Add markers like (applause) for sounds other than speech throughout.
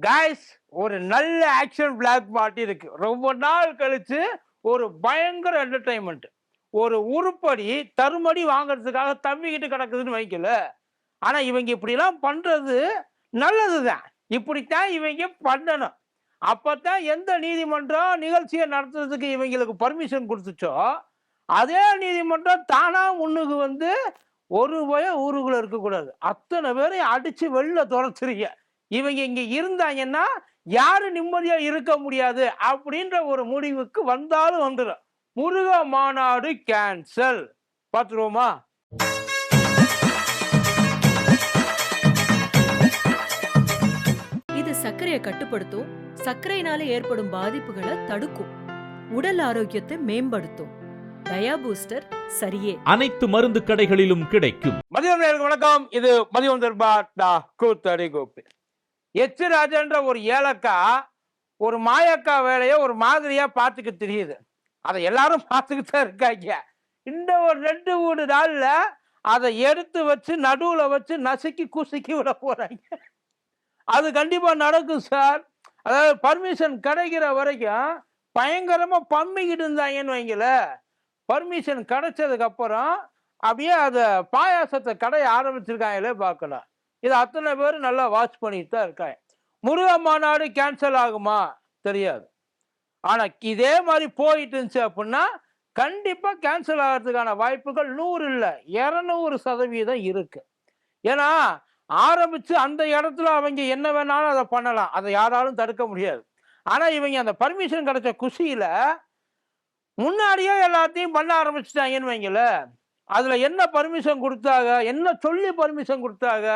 Guys ஒரு நல்ல action block மாட்டி இருக்கு. ரொம்ப நாள் கழிச்சு ஒரு பயங்கர என்டர்டைன்மெண்ட் ஒரு உருப்படி தருமடி வாங்குறதுக்காக தம்பிக்கிட்டு கிடக்குதுன்னு வைக்கல. ஆனா இவங்க இப்படிலாம் பண்றது நல்லதுதான். இப்படித்தான் இவங்க பண்ணணும். அப்பத்தான் எந்த நீதிமன்றம் நிகழ்ச்சியை நடத்துறதுக்கு இவங்களுக்கு பர்மிஷன் கொடுத்துச்சோ அதே நீதிமன்றம் தானா முன்னுக்கு வந்து ஒரு பய ஊருக்குள்ள இருக்கக்கூடாது. அத்தனை பேரையும் அடிச்சு வெளில துரத்துறீங்க. இவங்க இங்க இருந்தாங்கன்னா யாரு நிம்மதியா இருக்க முடியாது அப்படின்ற ஒரு முடிவுக்கு வந்தாலும் வந்துடும் முருக மாநாடு கேன்சல் பார்த்துருவோமா? இது சர்க்கரையை கட்டுப்படுத்தும் சர்க்கரையினால ஏற்படும் பாதிப்புகளை தடுக்கும் உடல் ஆரோக்கியத்தை மேம்படுத்தும். டயா பூஸ்டர் சரியே. அனைத்து மருந்து கடைகளிலும் கிடைக்கும். மதியம் வணக்கம். இது மதியம் தர்பாட்டா கூத்தடி கோப்பு எச்சு ராஜன்ற ஒரு ஏலக்கா ஒரு மாயக்கா வேலையை ஒரு மாதிரியா பார்த்துக்க தெரியுது. அதை எல்லாரும் பார்த்துக்கிட்டு தான் இருக்காங்க. இந்த ஒரு ரெண்டு மூணு நாளில் அதை எடுத்து வச்சு நடுவில் வச்சு நசுக்கி குசுக்கி விட போகிறாங்க அது கண்டிப்பாக நடக்கும் சார். அதாவது பர்மிஷன் கிடைக்கிற வரைக்கும் பயங்கரமாக பம்மிக்கிட்டு இருந்தாங்கன்னு வைங்கள. பர்மிஷன் கிடைச்சதுக்கப்புறம் அப்படியே அதை பாயாசத்தை கடைய ஆரம்பிச்சிருக்காங்களே பார்க்கலாம் இதை அத்தனை பேர் நல்லா வாட்ச் பண்ணிட்டு தான் இருக்காங்க. முருக மாநாடு கேன்சல் ஆகுமா? தெரியாது. ஆனால் இதே மாதிரி போயிட்டு இருந்துச்சு அப்படின்னா கண்டிப்பாக கேன்சல் ஆகிறதுக்கான வாய்ப்புகள் நூறு இல்லை இரநூறு சதவீதம் இருக்கு. ஏன்னா ஆரம்பித்து அந்த இடத்துல அவங்க என்ன வேணாலும் அதை பண்ணலாம். அதை யாராலும் தடுக்க முடியாது. ஆனால் இவங்க அந்த பர்மிஷன் கிடைச்ச குஷியில் முன்னாடியே எல்லாத்தையும் பண்ண ஆரம்பிச்சிட்டாங்கன்னு வைங்களேன். அதில் என்ன பர்மிஷன் கொடுத்தாங்க? என்ன சொல்லி பர்மிஷன் கொடுத்தாங்க?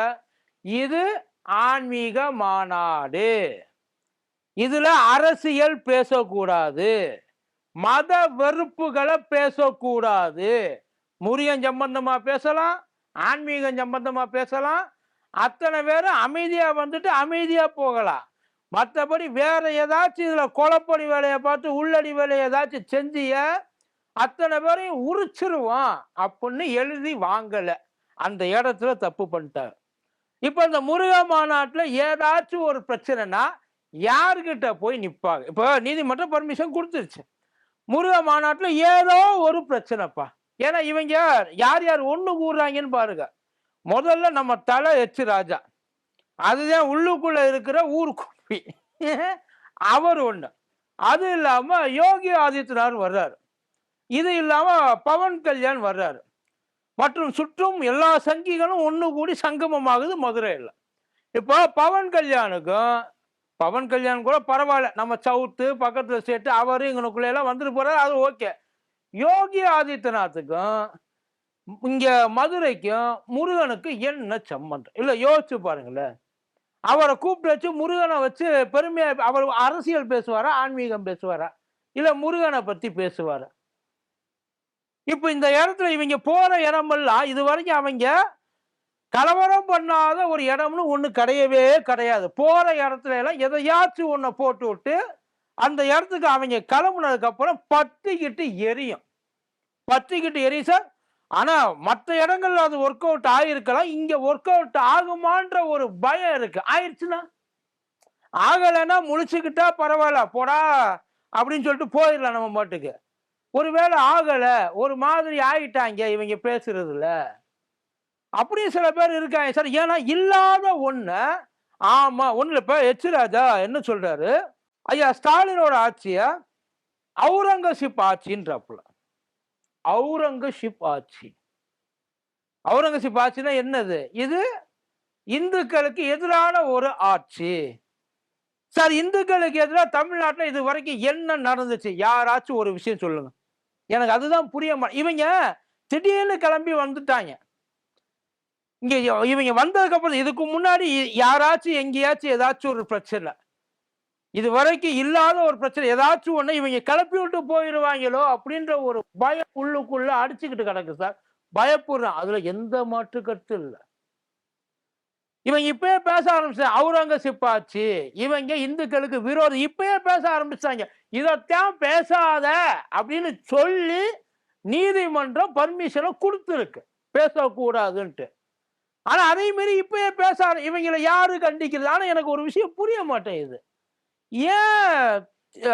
இது ஆன்மீக மாநாடு இதுல அரசியல் பேசக்கூடாது. மத வெறுப்புகளை பேசக்கூடாது. முருகன் சம்பந்தமா பேசலாம் ஆன்மீகம் சம்பந்தமா பேசலாம். அத்தனை பேரும் அமைதியா வந்துட்டு அமைதியா போகலாம். மற்றபடி வேற ஏதாச்சும் இதுல கொலப்படி வேலையை பார்த்து உள்ளடி வேலையை ஏதாச்சும் செஞ்சிய அத்தனை பேரையும் உரிச்சிருவோம் அப்படின்னு எழுதி வாங்கல. அந்த இடத்துல தப்பு பண்ணிட்டார். இப்போ இந்த முருக மாநாட்டில் ஏதாச்சும் ஒரு பிரச்சனைனா யார்கிட்ட போய் நிற்பாங்க இப்போ நீதிமன்றம் பர்மிஷன் கொடுத்துருச்சு. முருக மாநாட்டில் ஏதோ ஒரு பிரச்சனைப்பா. ஏன்னா இவங்க யார்? யார் ஒன்று கூடுறாங்கன்னு பாருங்க. முதல்ல நம்ம தலை எச்சு ராஜா. அதுதான் உள்ளுக்குள்ள இருக்கிற ஊர் குப்பி. அவர் ஒன்று அது இல்லாமல் யோகி ஆதித்யநாத் வர்றாரு. இது இல்லாமல் பவன் கல்யாண் வர்றாரு. மற்றும் சுற்றும் எல்லா சங்கிகளும் ஒன்று கூடி சங்கமமாகுது மதுரையில். இப்போ பவன் கல்யாணுக்கும் பவன் கல்யாண் கூட பரவாயில்ல. நம்ம சவுத்து பக்கத்தில் சேர்த்து அவரு எங்களுக்குள்ளெல்லாம் வந்துட்டு போகிறார் அது ஓகே யோகி ஆதித்யநாத்துக்கும் இங்கே மதுரைக்கும் முருகனுக்கு என்ன சம்பந்தம்? இல்லை யோசிச்சு பாருங்களேன். அவரை கூப்பிட்டு வச்சு முருகனை வச்சு பெருமையாக அவர் அரசியல் பேசுவாரா ஆன்மீகம் பேசுவாரா? இல்லை முருகனை பற்றி பேசுவாரா? இப்போ இந்த இடத்துல இவங்க போற இடமெல்லாம் இது வரைக்கும் அவங்க கலவரம் பண்ணாத ஒரு இடம்னு ஒன்று கிடையவே கிடையாது. போற இடத்துல எல்லாம் எதையாச்சும் ஒன்றை போட்டு விட்டு அந்த இடத்துக்கு அவங்க கிளம்புனதுக்கு அப்புறம் பத்திக்கிட்டு எரியும். பத்திக்கிட்டு எரியும் சார் ஆனால் மற்ற இடங்கள்ல அது ஒர்க் அவுட் ஆகிருக்கலாம் இங்கே ஒர்க் அவுட் ஆகுமான்ற ஒரு பயம் இருக்கு. ஆயிடுச்சுன்னா ஆகலைன்னா முழிச்சுக்கிட்டா பரவாயில்ல. போடா அப்படின்னு சொல்லிட்டு போயிடலாம் நம்ம மாட்டுக்கு ஒருவேளை ஆகலை ஒரு மாதிரி ஆகிட்டாங்க இவங்க பேசுறதுல. அப்படியும் சில பேர் இருக்காங்க. சார் ஏன்னா இல்லாத ஒன்று ஆமாம் ஒன்றில் இப்போ எச் என்ன சொல்கிறாரு ஐயா ஸ்டாலினோட ஆட்சியை அவுரங்கசீப் ஆட்சின்றப்பல. அவுரங்கசீப் ஆட்சி. அவுரங்கசீப் ஆட்சினா என்னது? இது இந்துக்களுக்கு எதிரான ஒரு ஆட்சி. சார் இந்துக்களுக்கு எதிராக தமிழ்நாட்டில் இது வரைக்கும் என்ன நடந்துச்சு? யாராச்சும் ஒரு விஷயம் சொல்லுங்க. எனக்கு அதுதான் புரிய மா இவங்க திடீர்னு கிளம்பி வந்துட்டாங்க. இங்க இவங்க வந்ததுக்கு அப்புறம் இதுக்கு முன்னாடி யாராச்சும் எங்கேயாச்சும் ஏதாச்சும் ஒரு பிரச்சனை. இது வரைக்கும் இல்லாத ஒரு பிரச்சனை. ஏதாச்சும் ஒண்ணு இவங்க கிளப்பி விட்டு போயிடுவாங்களோ அப்படின்ற ஒரு பயம் உள்ளுக்குள்ள அடிச்சுக்கிட்டு கிடக்கு சார். பயப்படுறேன். அதுல எந்த மாற்று கருத்து இல்லை. இவங்க இப்பயே பேச ஆரம்பிச்சாங்க அவுரங்கசீப் ஆச்சு. இவங்க இந்துக்களுக்கு விரோதம் இப்பயே பேச ஆரம்பிச்சாங்க இதைத்தான் பேசாத அப்படின்னு சொல்லி நீதிமன்றம் பர்மிஷனை கொடுத்துருக்கு. பேசக்கூடாதுன்ட்டு. ஆனால் அதே மாரி இப்பயே பேச இவங்களை யாரு கண்டிக்கிறது? ஆனால் எனக்கு ஒரு விஷயம் புரிய மாட்டேங்குது. ஏன்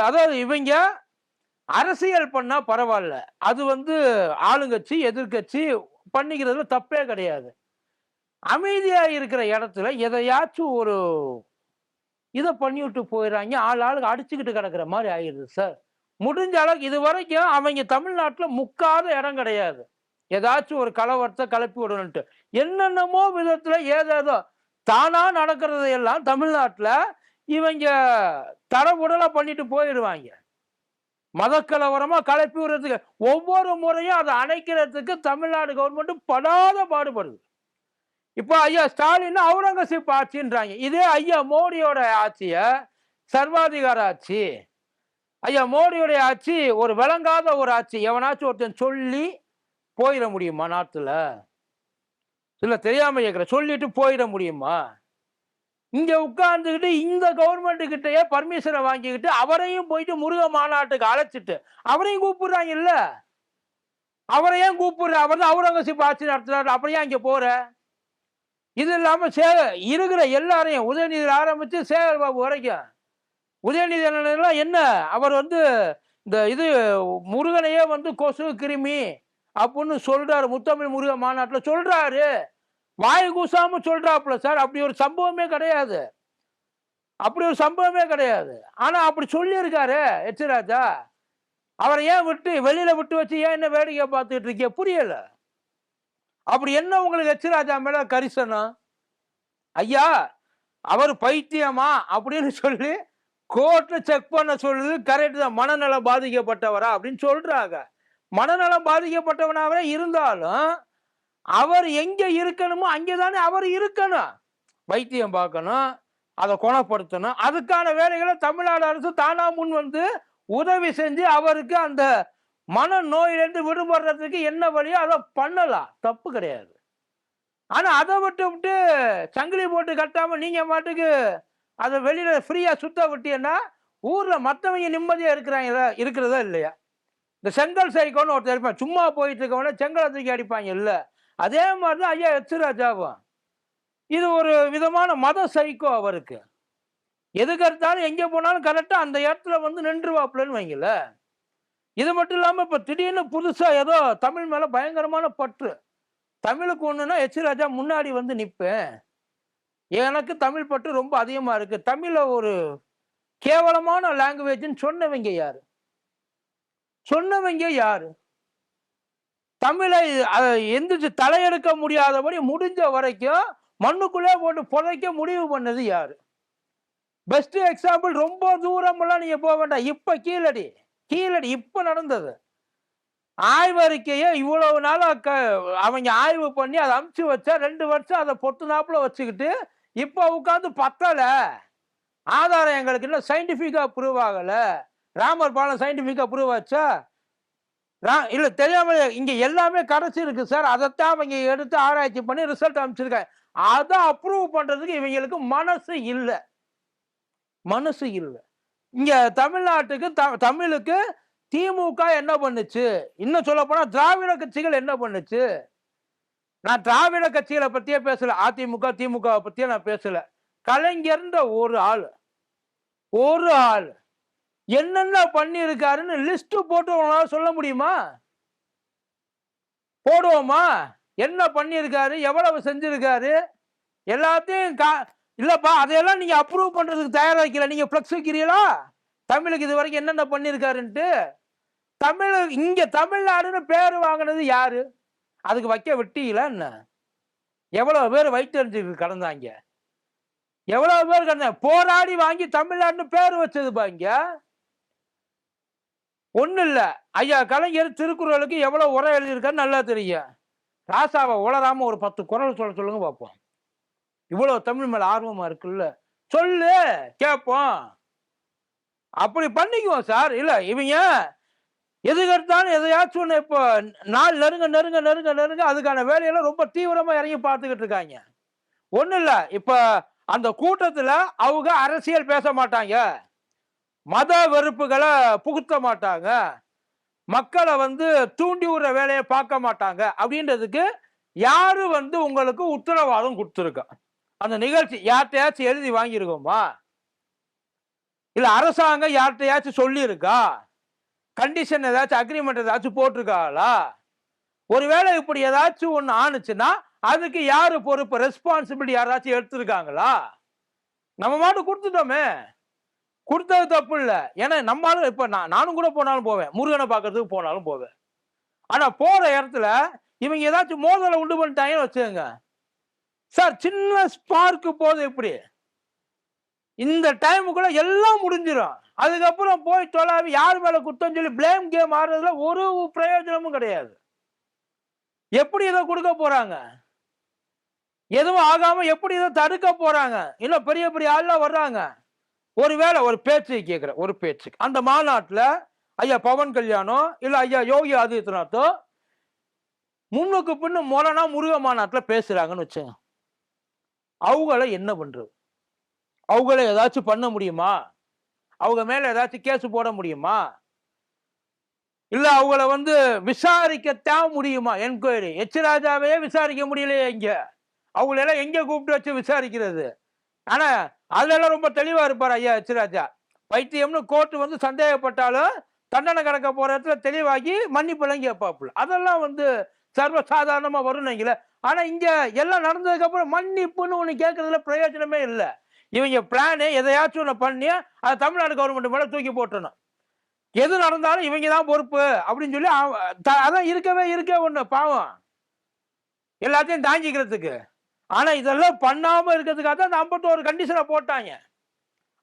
அதாவது இவங்க அரசியல் பண்ணால் பரவாயில்ல. அது வந்து ஆளுங்கட்சி எதிர்க்கட்சி பண்ணிக்கிறதுல தப்பே கிடையாது. அமைதியாக இருக்கிற இடத்துல எதையாச்சும் ஒரு இதை பண்ணிவிட்டு போயிடுறாங்க ஆள் ஆளுக்கு அடிச்சுக்கிட்டு கிடக்குற மாதிரி ஆயிடுது சார். முடிஞ்ச அளவுக்கு இது வரைக்கும் அவங்க தமிழ்நாட்டில் முக்காத இடம் கிடையாது. ஏதாச்சும் ஒரு கலவரத்தை கலப்பி விடணுன்ட்டு என்னென்னமோ விதத்தில் ஏதேதோ தானா நடக்கிறதையெல்லாம் தமிழ்நாட்டில் இவங்க தடபுடலை பண்ணிட்டு போயிடுவாங்க. மதக்கலவரமாக கலப்பி விடுறதுக்கு ஒவ்வொரு முறையும் அதை அணைக்கிறதுக்கு தமிழ்நாடு கவர்மெண்ட்டும் படாத பாடுபடுது. இப்போ ஐயா ஸ்டாலின் அவுரங்கசீப் ஆட்சின்றாங்க. இதே ஐயா மோடியோட ஆட்சிய சர்வாதிகார ஆட்சி. ஐயா மோடியோடைய ஆட்சி ஒரு விளங்காத ஒரு ஆட்சி. எவனாச்சும் ஒருத்தன் சொல்லி போயிட முடியுமா நாட்டில்? இல்லை தெரியாம கேட்குற சொல்லிட்டு போயிட முடியுமா? இங்கே உட்கார்ந்துக்கிட்டு இந்த கவர்மெண்ட்டுக்கிட்டேயே பர்மிஷனை வாங்கிக்கிட்டு அவரையும் போயிட்டு முருக மாநாட்டுக்கு அழைச்சிட்டு அவரையும் கூப்பிடுறாங்க இல்லை? அவரையும் கூப்பிடுற அவர் தான் அவுரங்கசீப் ஆட்சி நடத்துறாரு. அப்புறம் ஏன் போகிற இது இல்லாமல் சேகர் இருக்கிற எல்லாரையும் உதயநிதி ஆரம்பித்து சேகர் பாபு வரைக்கும். உதயநிதி என்ன? அவர் வந்து இந்த இது முருகனையே வந்து கொசு கிருமி அப்படின்னு சொல்கிறாரு முத்தமிழ் முருக மாநாட்டில் சொல்கிறாரு வாய் கூசாமல் சொல்கிறாப்புல சார். அப்படி ஒரு சம்பவமே கிடையாது. அப்படி ஒரு சம்பவமே கிடையாது. ஆனால் அப்படி சொல்லியிருக்காரு எச்சிராஜா அவரை ஏன் விட்டு வெளியில் விட்டு வச்சு ஏன் என்ன வேடிக்கை பார்த்துட்டு இருக்கீங்க? புரியலை. அப்படி என்ன உங்களுக்கு எச் ராஜா மேல கரிசனம் ஐயா அவர் பைத்தியமா? அப்படின்னு சொல்லி கோர்ட்டை செக் பண்ண சொல்லுது கரெக்ட் தான். மனநலம் பாதிக்கப்பட்டவரா? அப்படின்னு சொல்றாங்க. மனநலம் பாதிக்கப்பட்டவனாவே இருந்தாலும் அவர் எங்க இருக்கணுமோ அங்கே தானே அவர் இருக்கணும். வைத்தியம் பார்க்கணும் அதை குணப்படுத்தணும். அதுக்கான வேலைகளை தமிழ்நாடு அரசு தானா முன் வந்து உதவி செஞ்சு அவருக்கு அந்த மன நோயிலிருந்து விடுபடுறதுக்கு என்ன வழியோ அதை பண்ணலாம். தப்பு கிடையாது. ஆனால் அதை விட்டு விட்டு சங்கிலி போட்டு கட்டாமல் நீங்கள் மாட்டுக்கு அதை வெளியில் ஃப்ரீயாக சுத்த விட்டீங்கன்னா ஊரில் மற்றவங்க நிம்மதியாக இருக்கிறாங்களா இருக்கிறதா இல்லையா? இந்த செங்கல் சைக்கோன்னு ஒருத்தர் இருப்பான் சும்மா போயிட்டு இருக்கவன செங்கலை தூக்கி அடிப்பாங்க இல்லை. அதே மாதிரி தான் ஐயா எச்சுராஜாவும் இது ஒரு விதமான மத சைக்கோ அவருக்கு. எதுக்கு எடுத்தாலும் எங்கே போனாலும் கரெக்டாக அந்த இடத்துல வந்து நின்றுவாப்புலன்னு வைங்களேன். இது மட்டும் இல்லாமல் இப்போ திடீர்னு புதுசாக ஏதோ தமிழ் மேலே பயங்கரமான பற்று. தமிழுக்கு ஒன்றுனா எச் ராஜா முன்னாடி வந்து நிற்பேன் எனக்கு தமிழ் பற்று ரொம்ப அதிகமாக இருக்குது தமிழை ஒரு கேவலமான லாங்குவேஜ்னு சொன்னவங்க யார்? சொன்னவங்க யார்? தமிழை எந்திரிச்சு தலையெடுக்க முடியாதபடி முடிஞ்ச வரைக்கும் மண்ணுக்குள்ளே போட்டு புதைக்க முடிவு பண்ணது யார்? பெஸ்ட் எக்ஸாம்பிள் ரொம்ப தூரமெல்லாம் நீங்கள் போக வேண்டாம். இப்போ கீழடி. கீழடி இப்போ நடந்தது. ஆய்வறிக்கையை இவ்வளவு நாள் க அவங்க ஆய்வு பண்ணி அதை அமுச்சு வச்சா ரெண்டு வருஷம் அதை பொத்து நாப்பில் வச்சுக்கிட்டு இப்போ உட்காந்து பத்தலை. ஆதாரம் எங்களுக்கு இன்னும் சயின்டிஃபிக்காக ப்ரூவ் ஆகலை. ராமர் பாலம் சயின்டிஃபிக்காக ப்ரூவ் ஆச்சா? ரா இல்லை தெரியாமல் இங்கே எல்லாமே கடைசி இருக்குது சார். அதைத்தான் அவங்க எடுத்து ஆராய்ச்சி பண்ணி ரிசல்ட் அமைச்சிருக்காங்க அதை அப்ரூவ் பண்ணுறதுக்கு இவங்களுக்கு மனசு இல்லை. மனசு இல்லை. இங்க தமிழ்நாட்டுக்கு த- தமிழுக்கு திமுக என்ன பண்ணுச்சு? இன்னும் சொல்ல போனா திராவிட கட்சிகள் என்ன பண்ணுச்சு? நான் திராவிட கட்சிகளை பத்தியே பேசல. அதிமுக திமுகவை பத்தியே நான் பேசல. கலைஞர்ன்ற ஒரு ஆள் ஒரு ஆள் என்னென்ன பண்ணியிருக்காருன்னு லிஸ்ட் போட்டு உங்களால் சொல்ல முடியுமா? போடுவோமா? என்ன பண்ணியிருக்காரு? எவ்வளவு செஞ்சிருக்காரு? எல்லாத்தையும் கா இல்லைப்பா அதையெல்லாம் நீங்கள் அப்ரூவ் பண்ணுறதுக்கு தயாராக வைக்கல நீங்கள் ஃபிளக்ஸ் வைக்கிறீங்களா? தமிழுக்கு இது வரைக்கும் என்னென்ன பண்ணியிருக்காருன்ட்டு தமிழ் இங்கே தமிழ்நாடுன்னு பேர் வாங்கினது யார்? அதுக்கு வைக்க விட்டீங்களா என்ன? எவ்வளோ பேர் வயிற்றுக்கு கடந்தாங்க எவ்வளோ பேர் கடந்தாங்க போராடி வாங்கி தமிழ்நாடுன்னு பேர் வச்சதுப்பா இங்கே? ஒன்றும் இல்லை. ஐயா கலைஞர் திருக்குறளுக்கு எவ்வளோ உரை எழுதியிருக்காருன்னு நல்லா தெரியும். ராசாவை உளராமல் ஒரு பத்து குரல் சொல்ல சொல்லுங்க பார்ப்போம் இவ்வளவு தமிழ் மேல ஆர்வமா இருக்குல்ல? சொல்லு கேட்போம் அப்படி பண்ணிக்குவோம் சார். இல்ல இவங்க எதுக்கெடுத்தாலும் எதையாச்சும் ஒண்ணு இப்போ நாள் நெருங்க நெருங்க நெருங்க நெருங்க அதுக்கான வேலையெல்லாம் ரொம்ப தீவிரமா இறங்கி பார்த்துக்கிட்டு இருக்காங்க. ஒண்ணும் இல்ல. இப்ப அந்த கூட்டத்துல அவங்க அரசியல் பேச மாட்டாங்க. மத வெறுப்புகளை புகுத்த மாட்டாங்க. மக்களை வந்து தூண்டி விடுற வேலையை பார்க்க மாட்டாங்க. அப்படின்றதுக்கு யாரு வந்து உங்களுக்கு உத்தரவாதம் கொடுத்துருக்கா? அந்த நிகழ்ச்சி யார்கிட்டயாச்சும் எழுதி வாங்கியிருக்கோமா இல்லை அரசாங்கம் யார்கிட்டயாச்சும் சொல்லியிருக்கா? கண்டிஷன் ஏதாச்சும் அக்ரிமெண்ட் ஏதாச்சும் போட்டிருக்காளா? ஒருவேளை இப்படி ஏதாச்சும் ஒன்று ஆணுச்சுன்னா அதுக்கு யார் பொறுப்பு? ரெஸ்பான்சிபிலிட்டி யாராச்சும் எடுத்திருக்காங்களா? நம்ம மாட்டு கொடுத்துட்டோமே. கொடுத்தது தப்பு இல்லை. ஏன்னா நம்மளால இப்போ நான் நானும் கூட போனாலும் போவேன். முருகனை பார்க்கறதுக்கு போனாலும் போவேன். ஆனால் போகிற இடத்துல இவங்க ஏதாச்சும் மோதலை உண்டு பண்ணிட்டாங்கன்னு வச்சுக்கோங்க. சார் சின்ன ஸ்பார்க்கு போதும் எப்படி இந்த டைமுக்குள்ள எல்லாம் முடிஞ்சிடும் அதுக்கப்புறம் போய் தொலாவி யார் மேல குத்தம் சொல்லி பிளேம் கேம் ஆடுறதுல ஒரு பிரயோஜனமும் கிடையாது. எப்படி இதை கொடுக்க போறாங்க? எதுவும் ஆகாம எப்படி இதை தடுக்க போறாங்க? இன்னும் பெரிய பெரிய ஆள்லாம் வர்றாங்க? ஒருவேளை ஒரு பேச்சு கேட்குற ஒரு பேச்சு. அந்த மாநாட்டில் ஐயா பவன் கல்யாணம் இல்லை ஐயா யோகி ஆதித்யநாத்தோ முன்னுக்கு பின்னு மொழனா முருக மாநாட்டில் பேசுறாங்கன்னு வச்சுங்க அவங்கள என்ன பண்ணுறது அவங்கள ஏதாச்சும் பண்ண முடியுமா? அவங்க மேலே ஏதாச்சும் கேஸ் போட முடியுமா? இல்லை அவங்கள வந்து விசாரிக்கத்தான் முடியுமா? என்கொயரி. எச் ராஜாவே விசாரிக்க முடியலையே இங்கே. அவங்களெல்லாம் எங்கே கூப்பிட்டு வச்சு விசாரிக்கிறது? ஆனால் அதெல்லாம் ரொம்ப தெளிவாக இருப்பார் ஐயா எச் ராஜா. பைத்தியம்னு கோர்ட்டு வந்து சந்தேகப்பட்டாலும் தண்டனை கிடக்க போகிற இடத்துல தெளிவாகி மன்னிப்பெல்லாம் கேட்பாப்புல அதெல்லாம் வந்து சர்வசாதாரணமா வரும் நீங்கள ஆனா இங்க எல்லாம் நடந்ததுக்கு அப்புறம் மன்னிப்புன்னு ஒண்ணு கேட்கறதுல பிரயோஜனமே இல்லை. இவங்க பிளானு எதையாச்சும் ஒன்று பண்ணி அதை தமிழ்நாடு கவர்மெண்ட் மேலே தூக்கி போட்டணும் எது நடந்தாலும் இவங்க தான் பொறுப்பு அப்படின்னு சொல்லி த- அதான் இருக்கவே இருக்கே ஒன்று பாவம். எல்லாத்தையும் தாங்கிக்கிறதுக்கு. ஆனால் இதெல்லாம் பண்ணாமல் இருக்கிறதுக்காக தான் அந்த ஐம்பத்தோரு கண்டிஷனை போட்டாங்க.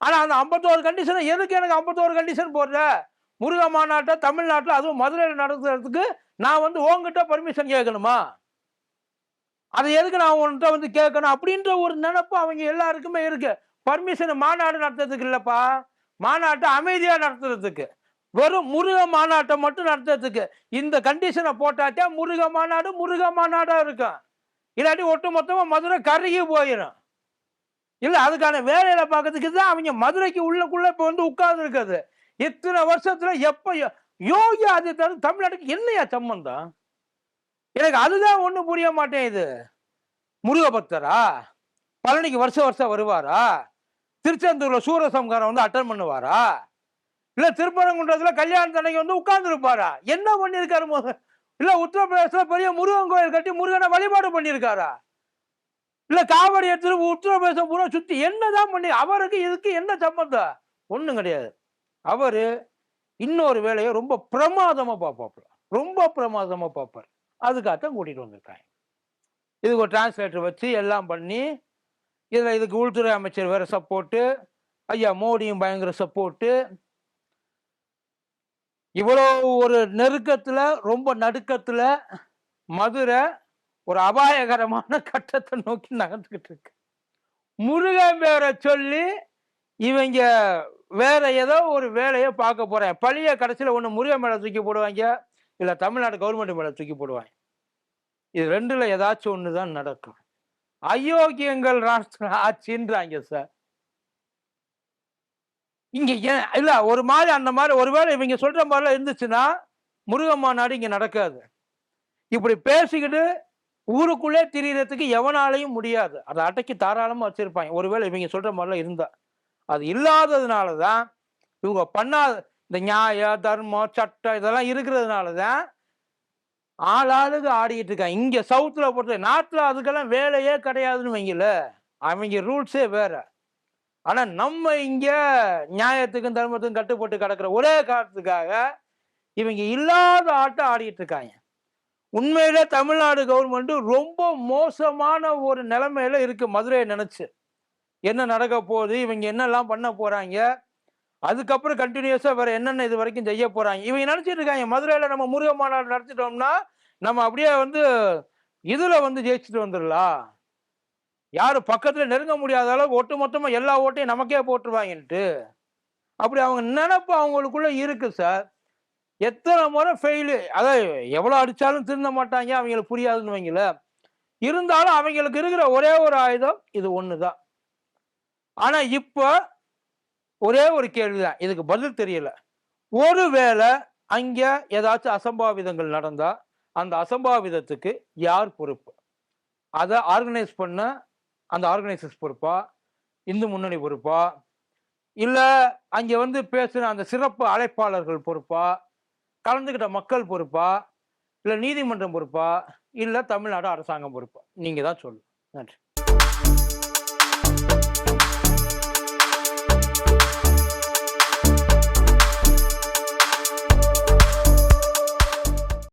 ஆனால் அந்த ஐம்பத்தோரு கண்டிஷனை எதுக்கு எனக்கு ஐம்பத்தோரு கண்டிஷன் போடுற? முருக மாநாட்டை தமிழ்நாட்டில் அதுவும் மதுரையில் நடத்துறதுக்கு நான் வந்து உங்ககிட்ட பர்மிஷன் கேட்கணுமா? அதை எதுக்கு நான் உன்கிட்ட வந்து கேட்கணும்? அப்படின்ற ஒரு நினைப்பு அவங்க எல்லாருக்குமே இருக்கு. பர்மிஷன் மாநாடு நடத்துறதுக்கு இல்லைப்பா. மாநாட்டை அமைதியாக நடத்துறதுக்கு. வெறும் முருக மாநாட்டை மட்டும் நடத்துறதுக்கு. இந்த கண்டிஷனை போட்டாச்சா முருக மாநாடு முருக மாநாடாக இருக்கும். இல்லாட்டி ஒட்டு மொத்தமாக மதுரை கருகி போயிடும் இல்லை அதுக்கான வேலையில பார்க்கறதுக்கு தான் அவங்க மதுரைக்கு உள்ளக்குள்ள இப்போ வந்து உட்கார்ந்துருக்குது இத்தனை வருஷத்துல எப்போ யோகி ஆதித்யநாத் தமிழ்நாட்டுக்கு என்னையா சம்பந்தம்? எனக்கு அதுதான் ஒன்றும் புரிய மாட்டேங்குது இது. முருகபக்தரா பழனிக்கு வருஷம் வருஷம் வருவாரா? திருச்செந்தூர்ல சூரசம்காரம் வந்து அட்டன் பண்ணுவாரா? இல்ல திருப்பரங்குன்றத்துல கல்யாணத்தன்னைக்கு வந்து உட்கார்ந்துருப்பாரா? என்ன பண்ணியிருக்காரு இல்ல உத்தரப்பிரதேசத்துல பெரிய முருகன் கோயில் கட்டி முருகனை வழிபாடு பண்ணியிருக்காரா? இல்ல காவடி எடுத்துட்டு உத்தரப்பிரதேசம் பூரா சுத்தி என்னதான் பண்ணி அவருக்கு இதுக்கு என்ன சம்பந்தம்? ஒண்ணும் கிடையாது. அவரு இன்னொரு வேலையை ரொம்ப பிரமாதமாக பார்ப்பாப்புல. ரொம்ப பிரமாதமாக பார்ப்பார். அதுக்காகத்தான் கூட்டிகிட்டு வந்திருக்காங்க இதுக்கு ஒரு டிரான்ஸ்லேட்டர் வச்சு எல்லாம் பண்ணி இதில் இதுக்கு உள்துறை அமைச்சர் வேறு சப்போர்ட்டு ஐயா மோடியும் பயங்கர சப்போர்ட்டு இவ்வளோ ஒரு நெருக்கத்தில் ரொம்ப நடுக்கத்தில் மதுரை ஒரு அபாயகரமான (laughs) கட்டத்தை நோக்கி நகர்ந்துக்கிட்டு இருக்கு. முருகன் பேரை சொல்லி இவங்க வேற ஏதோ ஒரு வேலையை பார்க்க போறேன். பழிய கடைசியில் ஒன்று முருகன் மேலே தூக்கி போடுவாங்க இல்லை தமிழ்நாடு கவர்மெண்ட் மேலே தூக்கி போடுவாங்க. இது ரெண்டுல ஏதாச்சும் ஒன்று தான் நடக்கும். அயோக்கியங்கள் ராஷ்டிர ஆட்சின்றாங்க சார். இங்க ஏன் இல்ல ஒரு மாதிரி அந்த மாதிரி ஒருவேளை இவங்க சொல்ற மாதிரிலாம் இருந்துச்சுன்னா முருக மாநாடு இங்க நடக்காது. இப்படி பேசிக்கிட்டு ஊருக்குள்ளே திரியறதுக்கு எவனாலையும் முடியாது. அதை அட்டைக்கு தாராளமாக வச்சிருப்பாங்க. ஒருவேளை இவங்க சொல்ற மாதிரிலாம் இருந்தா. அது இல்லாததுனால தான் இவங்க பண்ணாத இந்த நியாய தர்மம் சட்டம் இதெல்லாம் இருக்கிறதுனால தான் ஆளாளுக்கு ஆடிக்கிட்டு இருக்காங்க. இங்கே சவுத்தில் பொறுத்த நாட்டில் அதுக்கெல்லாம் வேலையே கிடையாதுன்னு வைங்கல அவங்க ரூல்ஸே வேற. ஆனால் நம்ம இங்கே நியாயத்துக்கும் தர்மத்துக்கும் கட்டுப்பட்டு கிடக்குற ஒரே காரணத்துக்காக இவங்க இல்லாத ஆட்டம் ஆடிக்கிட்டு இருக்காங்க. உண்மையிலே தமிழ்நாடு கவர்மெண்ட் ரொம்ப மோசமான ஒரு நிலைமையில இருக்கு மதுரையை நினைச்சு. என்ன நடக்க போகுது இவங்க என்னெல்லாம் பண்ண போகிறாங்க அதுக்கப்புறம் கண்டினியூஸாக வேறு என்னென்ன இது வரைக்கும் செய்ய போகிறாங்க இவங்க நினச்சிட்டு இருக்காங்க மதுரையில் நம்ம முருக மாநாடு நடத்திட்டோம்னா நம்ம அப்படியே வந்து இதில் வந்து ஜெயிச்சுட்டு வந்துடலாம் யாரும் பக்கத்தில் நெருங்க முடியாத அளவுக்கு ஒட்டு மொத்தமாக எல்லா ஓட்டையும் நமக்கே போட்டுருவாங்கன்ட்டு. அப்படி அவங்க நினப்பு அவங்களுக்குள்ளே இருக்குது சார் எத்தனை முறை ஃபெயிலு அதாவது எவ்வளோ அடித்தாலும் திருந்த மாட்டாங்க அவங்களுக்கு புரியாதுன்னு வைங்கள இருந்தாலும் அவங்களுக்கு இருக்கிற ஒரே ஒரு ஆயுதம் இது ஒன்று தான் ஆனா இப்போ ஒரே ஒரு கேள்விதான். இதுக்கு பதில் தெரியல. ஒருவேளை அங்க ஏதாச்சும் அசம்பாவிதங்கள் நடந்தா அந்த அசம்பாவிதத்துக்கு யார் பொறுப்பு? அதை ஆர்கனைஸ் பண்ண அந்த ஆர்கனைசர்ஸ் பொறுப்பா? இந்து முன்னணி பொறுப்பா? இல்லை அங்கே வந்து பேசுன அந்த சிறப்பு அழைப்பாளர்கள் பொறுப்பா? கலந்துக்கிட்ட மக்கள் பொறுப்பா? இல்லை நீதிமன்றம் பொறுப்பா? இல்லை தமிழ்நாடு அரசாங்கம் பொறுப்பா? நீங்கள் தான் சொல்லணும் நன்றி.